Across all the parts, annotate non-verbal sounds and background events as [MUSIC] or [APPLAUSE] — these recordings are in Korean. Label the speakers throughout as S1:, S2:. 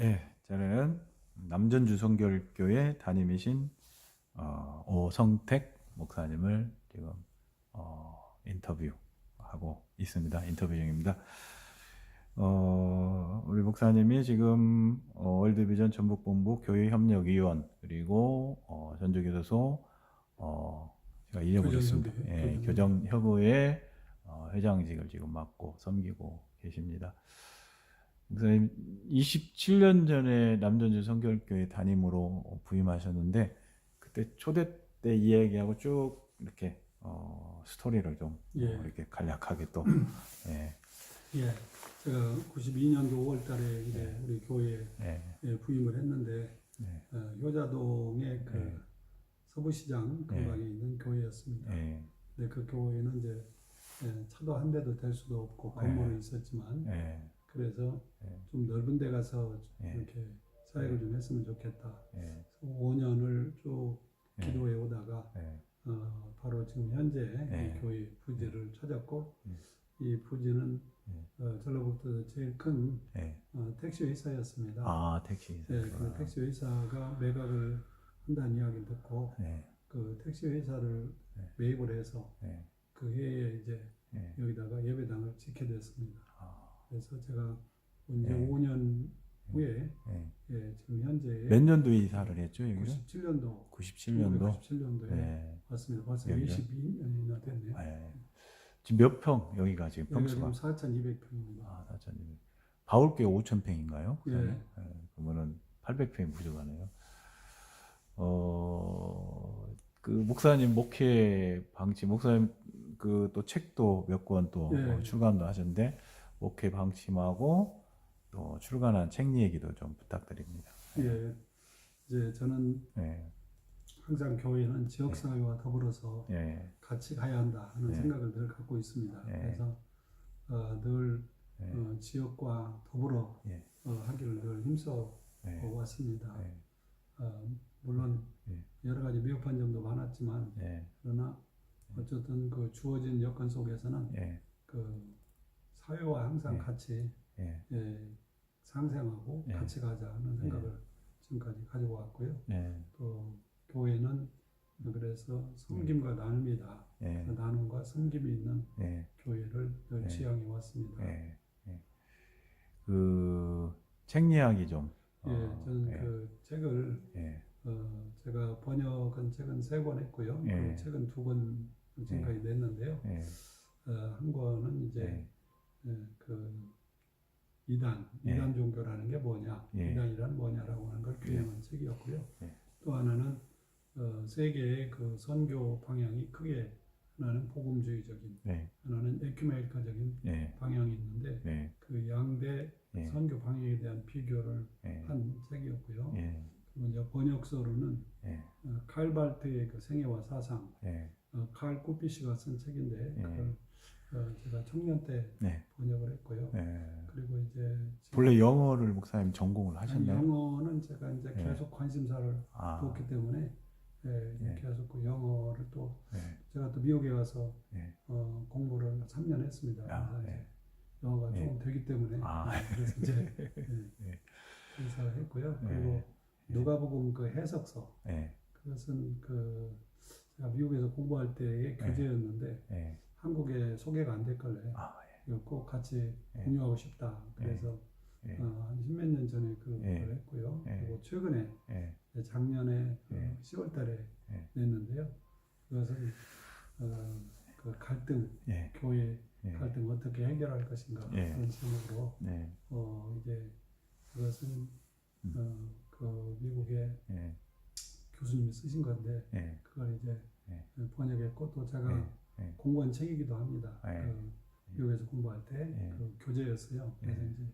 S1: 예, 저는 남전주 성결교회 담임이신 어, 오성택 목사님을 지금 어, 인터뷰하고 있습니다. 인터뷰 중입니다. 어, 우리 목사님이 지금 어, 월드비전 전북본부 교회협력위원 그리고 어, 전주교도소 어, 제가 잊어버렸습니다.
S2: 교정협의-
S1: 예, 교정협의회 어, 회장직을 지금 맡고 섬기고 계십니다. 목사님 27년 전에 남전주 성결교회 담임으로 부임하셨는데 그때 초대 때 이야기하고 쭉 이렇게 어, 스토리를 좀
S2: 예.
S1: 어, 이렇게 간략하게 또 예,
S2: 예, 제가 92년도 5월달에 이제
S1: 네.
S2: 우리 교회에
S1: 예,
S2: 예, 부임을 했는데
S1: 네,
S2: 어, 효자동의 그
S1: 네.
S2: 서부시장 근방에 있는 교회였습니다.
S1: 예,
S2: 근데 그 교회는 이제 예, 차도 한 대도 될 수도 없고
S1: 네.
S2: 건물은 있었지만
S1: 예,
S2: 그래서
S1: 네.
S2: 좀 넓은 데 가서
S1: 네.
S2: 이렇게 사역을 좀 했으면 좋겠다.
S1: 예,
S2: 5년을 쭉
S1: 예,
S2: 기도해 오다가
S1: 예,
S2: 어, 바로 지금 현재
S1: 네.
S2: 이 교회 부지를 찾았고
S1: 음.
S2: 이 부지는
S1: 네.
S2: 어, 전라북도 제일 큰
S1: 예.
S2: 어, 택시 회사였습니다.
S1: 아 택시
S2: 네, 그 택시 회사가 매각을 한다는 이야기를 듣고
S1: 예,
S2: 그 택시 회사를
S1: 네.
S2: 매입을 해서
S1: 예,
S2: 그 해에 이제
S1: 예.
S2: 여기다가 예배당을 짓게 됐습니다.
S1: 아,
S2: 그래서 제가 이제
S1: 네.
S2: 5년 후에
S1: 예.
S2: 예, 지금 현재
S1: 몇 년도에 이사를 했죠 여기를?
S2: 97년도
S1: 97년도.
S2: 97년도에
S1: 예.
S2: 왔습니다. 벌써
S1: 여기요?
S2: 22년이나 됐네요.
S1: 예. 지금 몇 평 여기가 지금
S2: 여기가 지금
S1: 평수가?
S2: 4,200평입니다.
S1: 아, 4 0 0 바울교회 5,000평인가요?
S2: 예.
S1: 그러면은 800평이 부족하네요. 어, 그 목사님 목회 방치, 목사님 그 또 책도 몇 권또
S2: 예.
S1: 출간도 하셨는데 목회 방침하고 또 출간한 책 얘기도 좀 부탁드립니다.
S2: 예, 이제 저는
S1: 예,
S2: 항상 교회는 지역사회와 더불어서
S1: 예,
S2: 같이 가야 한다 하는
S1: 네.
S2: 생각을 늘 갖고 있습니다.
S1: 네.
S2: 그래서 어, 늘
S1: 예,
S2: 어, 지역과 더불어
S1: 예.
S2: 어, 하기를 늘 힘써
S1: 예,
S2: 왔습니다.
S1: 예,
S2: 어, 물론
S1: 예.
S2: 여러 가지 미흡한 점도 많았지만
S1: 예,
S2: 그러나 어쨌든 그 주어진 여건 속에서는
S1: 예,
S2: 그 사회와 항상
S1: 네.
S2: 같이
S1: 예,
S2: 예, 상생하고
S1: 네.
S2: 같이 가자 하는 생각을 지금까지 가지고 왔고요.
S1: 예,
S2: 또 교회는 그래서 섬김과 나눔이다.
S1: 예,
S2: 그 나눔과 섬김이 있는
S1: 예.
S2: 교회를 늘
S1: 네.
S2: 지향해 왔습니다. 예,
S1: 예, 예. 그, 책 이야기 좀. 어,
S2: 저는
S1: 예,
S2: 그 책을
S1: 예,
S2: 어, 제가 번역은 책은 세 권 했고요.
S1: 예.
S2: 그리고 책은 두 권 지금까지 냈는데요.
S1: 예,
S2: 어, 한 권은 이제
S1: 예,
S2: 예, 그 이단,
S1: 예.
S2: 이단 종교라는 게 뭐냐,
S1: 예.
S2: 이단이란 뭐냐라고 하는 걸 규명한 책이었고요.
S1: 예.
S2: 또 하나는 어, 세계의 그 선교 방향이 크게 하나는 복음주의적인,
S1: 네,
S2: 하나는 에큐메니카적인
S1: 네,
S2: 방향이 있는데
S1: 네,
S2: 그 양대
S1: 예,
S2: 선교 방향에 대한 비교를
S1: 예,
S2: 한 책이었고요.
S1: 예,
S2: 그리고 이제 번역서로는
S1: 예,
S2: 어, 칼 발트의 그 생애와 사상,
S1: 예,
S2: 어, 칼 꾸피시가 쓴 책인데
S1: 예.
S2: 그걸 어, 제가 청년 때
S1: 네,
S2: 번역을 했고요.
S1: 예.
S2: 그리고 이제
S1: 본래 영어를 목사님 전공을 하셨나요?
S2: 영어는 제가 이제
S1: 예.
S2: 계속 관심사를
S1: 아,
S2: 두었기 때문에 예,
S1: 예.
S2: 계속 그 영어를 또
S1: 예,
S2: 제가 또 미국에 가서
S1: 예.
S2: 어, 공부를 3년 했습니다.
S1: 아,
S2: 그래서
S1: 예.
S2: 영어가
S1: 예.
S2: 조금 되기 때문에
S1: 아.
S2: 예, 그래서 이제 예, [LAUGHS]
S1: 예.
S2: 인사를 했고요.
S1: 예.
S2: 그리고 누가복음 그 해석서
S1: 예,
S2: 그것은 그 제가 미국에서 공부할 때의
S1: 예.
S2: 교재였는데
S1: 예.
S2: 한국에 소개가 안 됐길래
S1: 아,
S2: 이걸 꼭 같이
S1: 예.
S2: 공유하고 싶다. 그래서
S1: 예,
S2: 어, 한 십몇 년 전에 그걸
S1: 예.
S2: 했고요.
S1: 예.
S2: 그리고 최근에
S1: 예,
S2: 작년에
S1: 예.
S2: 10월 달에
S1: 예.
S2: 냈는데요. 그것은 어, 그 갈등,
S1: 예,
S2: 교회
S1: 예,
S2: 갈등 어떻게 해결할 것인가
S1: 예.
S2: 그런 제목으로
S1: 네,
S2: 어, 이제 그것은
S1: 음.
S2: 어, 그 미국의
S1: 예,
S2: 교수님이 쓰신 건데
S1: 예,
S2: 그걸 이제
S1: 예.
S2: 번역했고 또 제가
S1: 예, 예.
S2: 공부한 책이기도 합니다.
S1: 예.
S2: 그 미국에서 공부할 때
S1: 예.
S2: 그 교재였어요. 그래서
S1: 예.
S2: 이제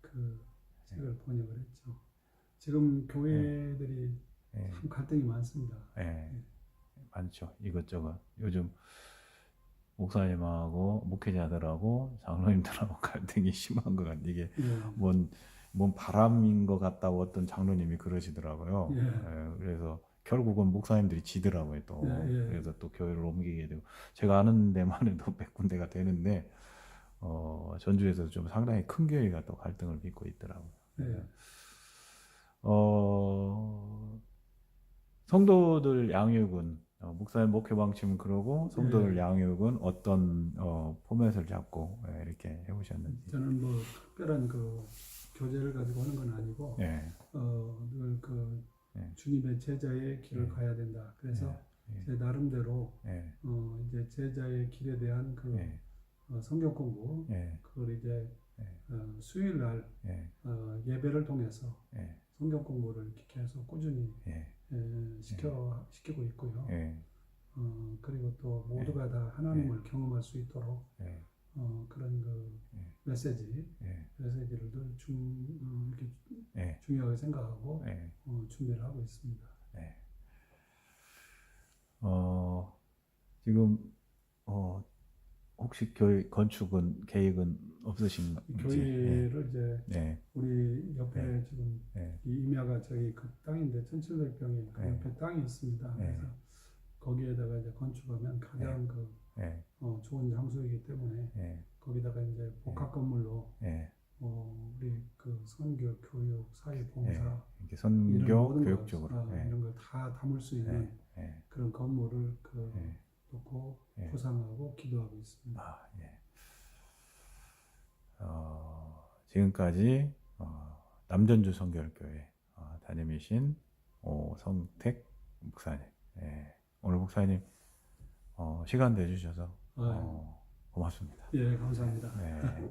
S2: 그 책을 번역을 했죠. 지금 교회들이
S1: 예.
S2: 참 갈등이 많습니다.
S1: 예, 많죠. 이것저것. 요즘 목사님하고 목회자들하고 장로님들하고 [LAUGHS] 갈등이 심한 것 같아. 이게
S2: 예.
S1: 뭔, 뭔 바람인 것 같다고 어떤 장로님이 그러시더라고요.
S2: 예.
S1: 예, 그래서 결국은 목사님들이 지더라고요 또
S2: 예, 예.
S1: 그래서 또 교회를 옮기게 되고 제가 아는 데만 해도 백 군데가 되는데 어, 전주에서 좀 상당히 큰 교회가 또 갈등을 빚고 있더라고요.
S2: 예. 네.
S1: 어, 성도들 양육은 어, 목사의 목회 방침 그러고 성도들
S2: 예.
S1: 양육은 어떤 어, 포맷을 잡고 예, 이렇게 해오셨는지
S2: 저는 뭐 특별한 그 교재를 가지고 하는 건 아니고
S1: 예.
S2: 어늘그 주님의 제자의 길을
S1: 예.
S2: 가야 된다. 그래서
S1: 예.
S2: 제 나름대로
S1: 예.
S2: 어, 이제 제자의 길에 대한 그
S1: 예.
S2: 어, 성경 공부
S1: 예.
S2: 그걸 이제
S1: 예.
S2: 어, 수요일 날
S1: 예.
S2: 어, 예배를 통해서
S1: 예.
S2: 성경 공부를 이렇게 해서 꾸준히
S1: 예.
S2: 예, 시켜 시키고 있고요.
S1: 예.
S2: 어, 그리고 또 모두가 다 하나님을 경험할 수 있도록
S1: 예.
S2: 어, 그런 그
S1: 예.
S2: 메시지
S1: 예.
S2: 메시지를 늘 중, 어, 이렇게
S1: 예.
S2: 중요하게 생각하고
S1: 예.
S2: 어, 준비를 하고 있습니다.
S1: 네. 어, 지금, 어, 혹시 교회 건축은, 계획은 없으신지?
S2: 이 교회를 이제
S1: 네.
S2: 우리 옆에
S1: 네.
S2: 지금
S1: 네.
S2: 이 임야가 저희 그 땅인데 1,700평이 그
S1: 네.
S2: 옆에 땅이 있습니다.
S1: 네.
S2: 그래서 거기에다가 이제 건축하면 가장 그
S1: 네.
S2: 어, 좋은 장소이기 때문에
S1: 네.
S2: 거기다가 이제 복합 건물로
S1: 네.
S2: 어, 우리 그 선교, 교육, 사회 봉사
S1: 네. 이렇게
S2: 이런
S1: 선교
S2: 모든
S1: 교육
S2: 걸,
S1: 쪽으로.
S2: 어,
S1: 네.
S2: 이런 걸 다 담을 수 있는
S1: 네.
S2: 그런 건물을 그
S1: 네.
S2: 놓고
S1: 네.
S2: 구상하고 기도하고 있습니다.
S1: 아, 예. 어, 지금까지 어, 남전주 성결교회 어, 담임이신 오성택 목사님. 예. 오늘 목사님 어, 시간 내주셔서
S2: 아,
S1: 어, 고맙습니다.
S2: 예, 감사합니다.
S1: 네.